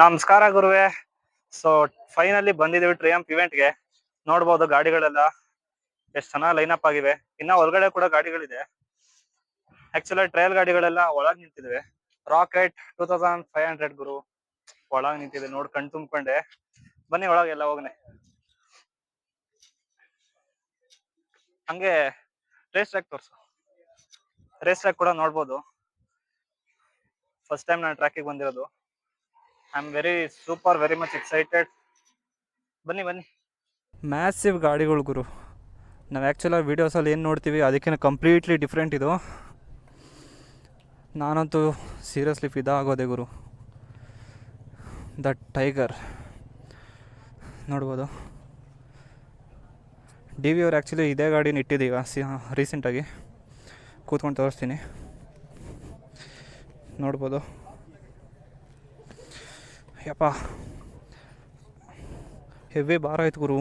ನಮಸ್ಕಾರ ಗುರುವೆ. So finally ಬಂದಿದೀವಿ ಟ್ರಿಯಂಪ್ ಇವೆಂಟ್ಗೆ ನೋಡ್ಬೋದು ಗಾಡಿಗಳೆಲ್ಲ ಎಷ್ಟು ಚೆನ್ನಾಗಿ ಲೈನ್ ಅಪ್ ಆಗಿವೆ. ಇನ್ನ ಒಳಗಡೆ ಕೂಡ ಗಾಡಿಗಳಿದೆ. ಆಕ್ಚುಲಿ ಟ್ರಯಲ್ ಗಾಡಿಗಳೆಲ್ಲ ಒಳಗ್ ನಿಂತಿವೆ rocket two thousand five hundred ಗುರು. ಒಳಗ್ ನಿಂತಿದೆ. ನೋಡ್ ಕಣ್ ತುಂಬ್ಕೊಂಡೆ. ಬನ್ನಿ ಒಳಗೆಲ್ಲ ಹೋಗ್ನೆ. ಹಂಗೆ ರೇಸ್ ಟ್ರ್ಯಾಕ್ ತೋರ್ಸು. ರೇಸ್ ಟ್ರ್ಯಾಕ್ ಕೂಡ ನೋಡ್ಬೋದು. ಫಸ್ಟ್ ಟೈಮ್ ನಾನು ಟ್ರ್ಯಾಕಿಗೆ ಬಂದಿರೋದು. I very super very much excited ಬನ್ನಿ ಬನ್ನಿ. ಮ್ಯಾಸಿವ್ ಗಾಡಿಗಳು ಗುರು. ನಾವು ಆ್ಯಕ್ಚುಲಾಗಿ ವೀಡಿಯೋಸಲ್ಲಿ ಏನು ನೋಡ್ತೀವಿ ಅದಕ್ಕಿಂತ ಕಂಪ್ಲೀಟ್ಲಿ ಡಿಫ್ರೆಂಟ್ ಇದು. ನಾನಂತೂ ಸೀರಿಯಸ್ಲಿ ಫಿದಾ ಆಗೋದೆ ಗುರು. ದ ಟೈಗರ್ ನೋಡ್ಬೋದು. ಡಿ ವಿ ಅವ್ರು ಆ್ಯಕ್ಚುಲಿ ಇದೇ ಗಾಡಿನ ಇಟ್ಟಿದ್ದೀಗ ಸಿ ರೀಸೆಂಟಾಗಿ ಕೂತ್ಕೊಂಡು ತೋರಿಸ್ತೀನಿ. ನೋಡ್ಬೋದು. ಯಪ್ಪ. ಹೆವಿ ಭಾರ ಆಯ್ತು ಗುರು.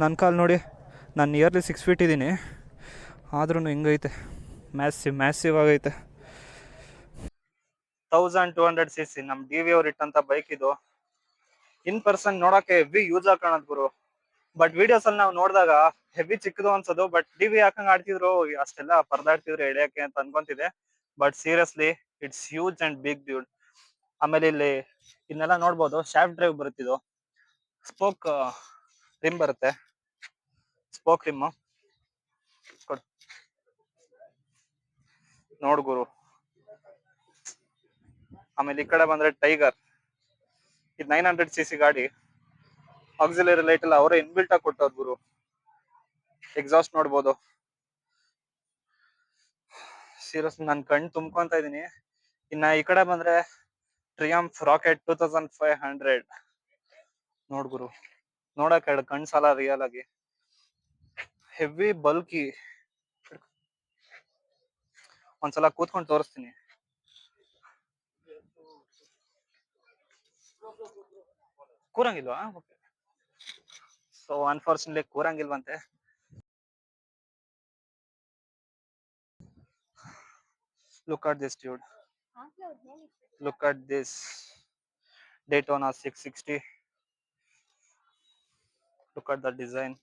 ನನ್ನ ಕಾಲು ನೋಡಿ, ನಾನು ನಿಯರ್ಲಿ ಸಿಕ್ಸ್ ಫೀಟ್ ಇದ್ದೀನಿ. ಆದ್ರೂ ಹಿಂಗೈತೆ. ಮ್ಯಾಸಿವ್ ಮ್ಯಾಸಿವ್ ಆಗೈತೆ. Thousand two hundred C C ನಮ್ಮ ಡಿ ವಿ ಅವ್ರು ಇಟ್ಟಂತ ಬೈಕ್ ಇದು. ಇನ್ ಪರ್ಸನ್ ನೋಡಕ್ಕೆ ಹೆವಿ ಯೂಸ್ ಹಾಕೋಣ ಗುರು. ಬಟ್ ವಿಡಿಯೋಸ್ ಅಲ್ಲಿ ನಾವು ನೋಡಿದಾಗ ಹೆವಿ ಚಿಕ್ಕದು ಅನ್ಸೋದು ಬಟ್ ಡಿ ವಿ ಹಾಕಂಗ್ ಆಡ್ತಿದ್ರು, ಅಷ್ಟೆಲ್ಲ ಪರದಾಡ್ತಿದ್ರು ಎಳೆಯಕ್ಕೆ ಅಂತ ಅನ್ಕೊಂತಿದೆ but seriously it's huge and big dude ಆಮೇಲೆ ಇಲ್ಲಿ ಇದನ್ನೆಲ್ಲ ನೋಡ್ಬೋದು. ಶಾಫ್ಟ್ ಡ್ರೈವ್ ಬರುತ್ತಿದ್ದು ಸ್ಪೋಕ್ ರಿಮ್ ಬರುತ್ತೆ. ಸ್ಪೋಕ್ ರಿಮ್ ನೋಡ್ ಗುರು. ಆಮೇಲೆ ಈ ಕಡೆ ಬಂದ್ರೆ ಟೈಗರ್ ಇದು ನೈನ್ ಹಂಡ್ರೆಡ್ ಸಿ ಸಿ ಗಾಡಿ. ಆಕ್ಸಿಲರಿ ಲೈಟ್ ಎಲ್ಲ ಅವರೇ ಇನ್ಬಿಲ್ಟ್ ಆಗಿ ಕೊಟ್ಟವ್ರು ಗುರು. ಎಕ್ಸಾಸ್ಟ್ ನೋಡ್ಬೋದು. ಸೀರಿಯಸ್ ನನ್ ಕಣ್ ತುಂಬ್ಕೊಂತ ಇದೀನಿ. ಇನ್ನ ಈ ಕಡೆ ಬಂದ್ರೆ Triumph rocket two thousand five hundred ನೋಡ್ ಗುರು, ನೋಡಕ್ ಎರಡು ಕಣ್ ಸಾಲ ರಿಯಲ್ ಆಗಿ. ಹೆವಿ ಬಲ್ಕಿ ಒಂದ್ಸಲ ಕೂತ್ಕೊಂಡು ತೋರಿಸ್ತೀನಿ. ಕೂರಂಗಿಲ್ವಾ? So unfortunately ಕೂರಂಗಿಲ್ವಂತೆ. Look at this dude look at this Daytona 660 look at the design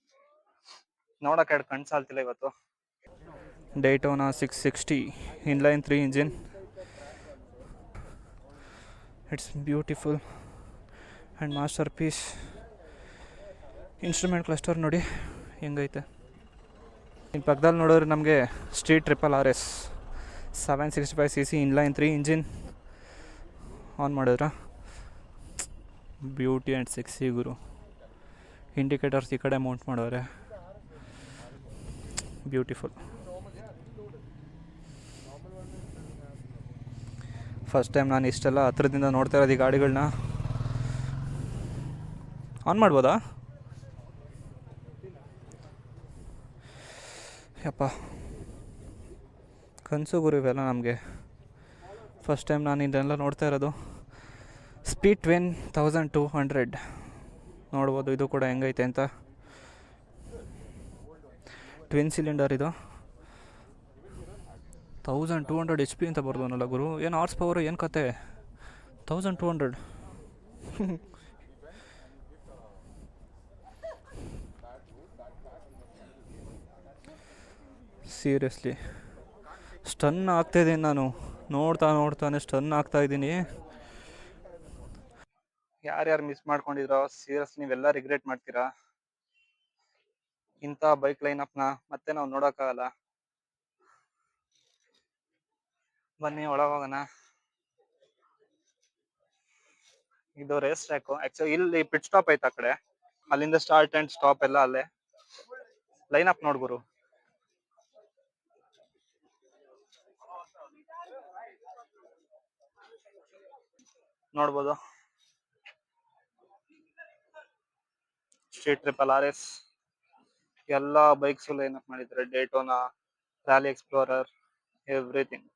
ನೋಡಕ್ಕೆ ಎರಡು ಕಣ್ಣು ಸಾಲ್ತಿಲ್ಲ ಇವತ್ತು. Daytona six sixty inline three engine it's beautiful and masterpiece instrument cluster ನೋಡಿ, ಹೆಂಗೈತೆ? ಇನ್ನು ಪಕ್ಕದಲ್ಲಿ ನೋಡಿದ್ರೆ ನಮಗೆ street triple R S seven sixty five C C inline three engine on ಮಾಡಿದ್ರೆ? ಬ್ಯೂಟಿ ಆ್ಯಂಡ್ ಸೆಕ್ಸಿ ಗುರು. ಇಂಡಿಕೇಟರ್ಸ್ ಈ ಕಡೆ ಮೌಂಟ್ ಮಾಡೋರೆ. ಬ್ಯೂಟಿಫುಲ್ ಫಸ್ಟ್ ಟೈಮ್ ನಾನು ಇಷ್ಟೆಲ್ಲ ಹತ್ರದಿಂದ ನೋಡ್ತಾ ಇರೋದು ಈ ಗಾಡಿಗಳನ್ನ ಆನ್ ಮಾಡ್ಬೋದಾ? ಯಪ್ಪ. ಕನಸು ಗುರು ಇವೆಲ್ಲ ನಮಗೆ. ಫಸ್ಟ್ ಟೈಮ್ ನಾನು ಇದನ್ನೆಲ್ಲ ನೋಡ್ತಾ ಇರೋದು. Speed twin thousand two hundred ನೋಡ್ಬೋದು, ಇದು ಕೂಡ ಹೆಂಗೈತೆ ಅಂತ. ಟ್ವಿನ್ ಸಿಲಿಂಡರ್ ಇದು. Thousand two hundred H P ಅಂತ ಬರ್ದವನಲ್ಲ ಗುರು. ಏನು ಹಾರ್ಸ್ ಪವರು ಏನು ಕತೆ? Thousand two hundred seriously stun ಆಗ್ತಾಯಿದ್ದೀನಿ ನಾನು. ನೋಡ್ತಾ ನೋಡ್ತಾನೆ ಸ್ಟನ್ ಆಗ್ತಾ ಇದ್ದೀನಿ. ಯಾರ್ಯಾರು ಮಿಸ್ ಮಾಡ್ಕೊಂಡಿದ್ರೋ ಸೀರಿಯಸ್ ನೀವೆಲ್ಲ ರಿಗ್ರೆಟ್ ಮಾಡ್ತೀರಾ? ಇಂಥ ಬೈಕ್ ಲೈನ್ ಅಪ್ನ ಮತ್ತೆ ನಾವು ನೋಡೋಕ್ಕಾಗಲ್ಲ. ಬನ್ನಿ, ಒಳಗ್ ಹೋಗೋಣ. ಇದು ರೇಸ್ ಟ್ರ್ಯಾಕ್ ಆಕ್ಚುಲಿ ಇಲ್ಲಿ ಪಿಟ್ ಸ್ಟಾಪ್ ಐತೆ ಆ ಕಡೆ. ಅಲ್ಲಿಂದ ಸ್ಟಾರ್ಟ್ ಅಂಡ್ ಸ್ಟಾಪ್ ಎಲ್ಲ ಅಲ್ಲೇ. ಲೈನ್ ಅಪ್ ನೋಡ್ ಗುರು. ನೋಡ್ಬೋದು. ಸ್ಟ್ರೀಟ್ ಟ್ರಿಪಲ್ ಆರ್ ಎಸ್ ಎಲ್ಲ ಬೈಕ್ಸ್ ಲೈನ್ ಅಪ್ ಮಾಡಿದ್ದಾರೆ ಡೇಟೋನಾ ರ್ಯಾಲಿ ಎಕ್ಸ್ಪ್ಲೋರರ್ ಎವ್ರಿಥಿಂಗ್